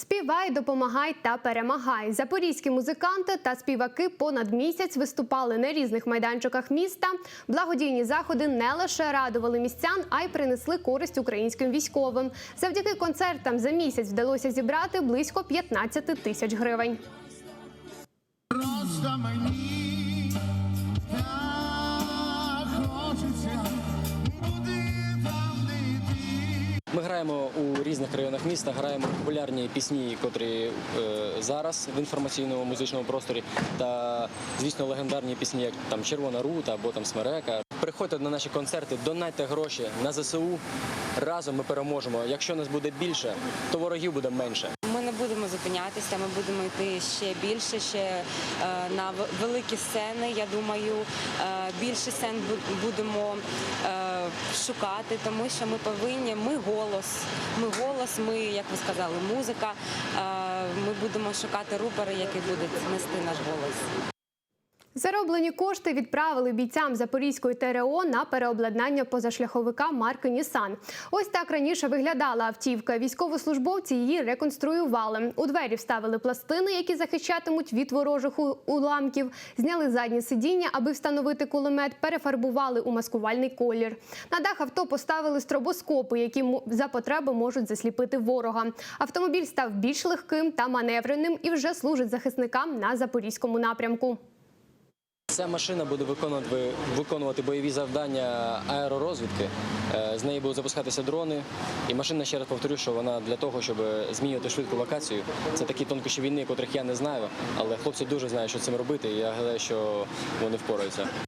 Співай, допомагай та перемагай. Запорізькі музиканти та співаки понад місяць виступали на різних майданчиках міста. Благодійні заходи не лише радували містян, а й принесли користь українським військовим. Завдяки концертам за місяць вдалося зібрати близько 15 тисяч гривень. Просто мені граємо у різних районах міста, граємо популярні пісні, котрі е, зараз в інформаційному музичному просторі, та звісно легендарні пісні, як там Червона рута або там Смерека. Приходьте на наші концерти, донайте гроші на ЗСУ. Разом ми переможемо. Якщо нас буде більше, то ворогів буде менше. Ми не будемо зупинятися, ми будемо йти ще більше, ще е, на великі сцени. Я думаю, е, більше сцен бу- будемо шукати, тому що ми повинні. Ми голос, ми голос, ми, як ви сказали, музика. Е, Ми будемо шукати рупори, які будуть нести наш голос. Зароблені кошти відправили бійцям Запорізької ТРО на переобладнання позашляховика марки Нісан. Ось так раніше виглядала автівка. Військовослужбовці її реконструювали. У двері вставили пластини, які захищатимуть від ворожих уламків. Зняли заднє сидіння, аби встановити кулемет. Перефарбували у маскувальний колір. На дах авто поставили стробоскопи, які за потреби можуть засліпити ворога. Автомобіль став більш легким та маневреним і вже служить захисникам на запорізькому напрямку. Ця машина буде виконувати, виконувати бойові завдання аеророзвідки. Е, З неї будуть запускатися дрони. І машина, ще раз повторю, що вона для того, щоб змінювати швидку локацію. Це такі тонкощі війни, котрих я не знаю, але хлопці дуже знають, що цим робити. І я гадаю, що вони впораються.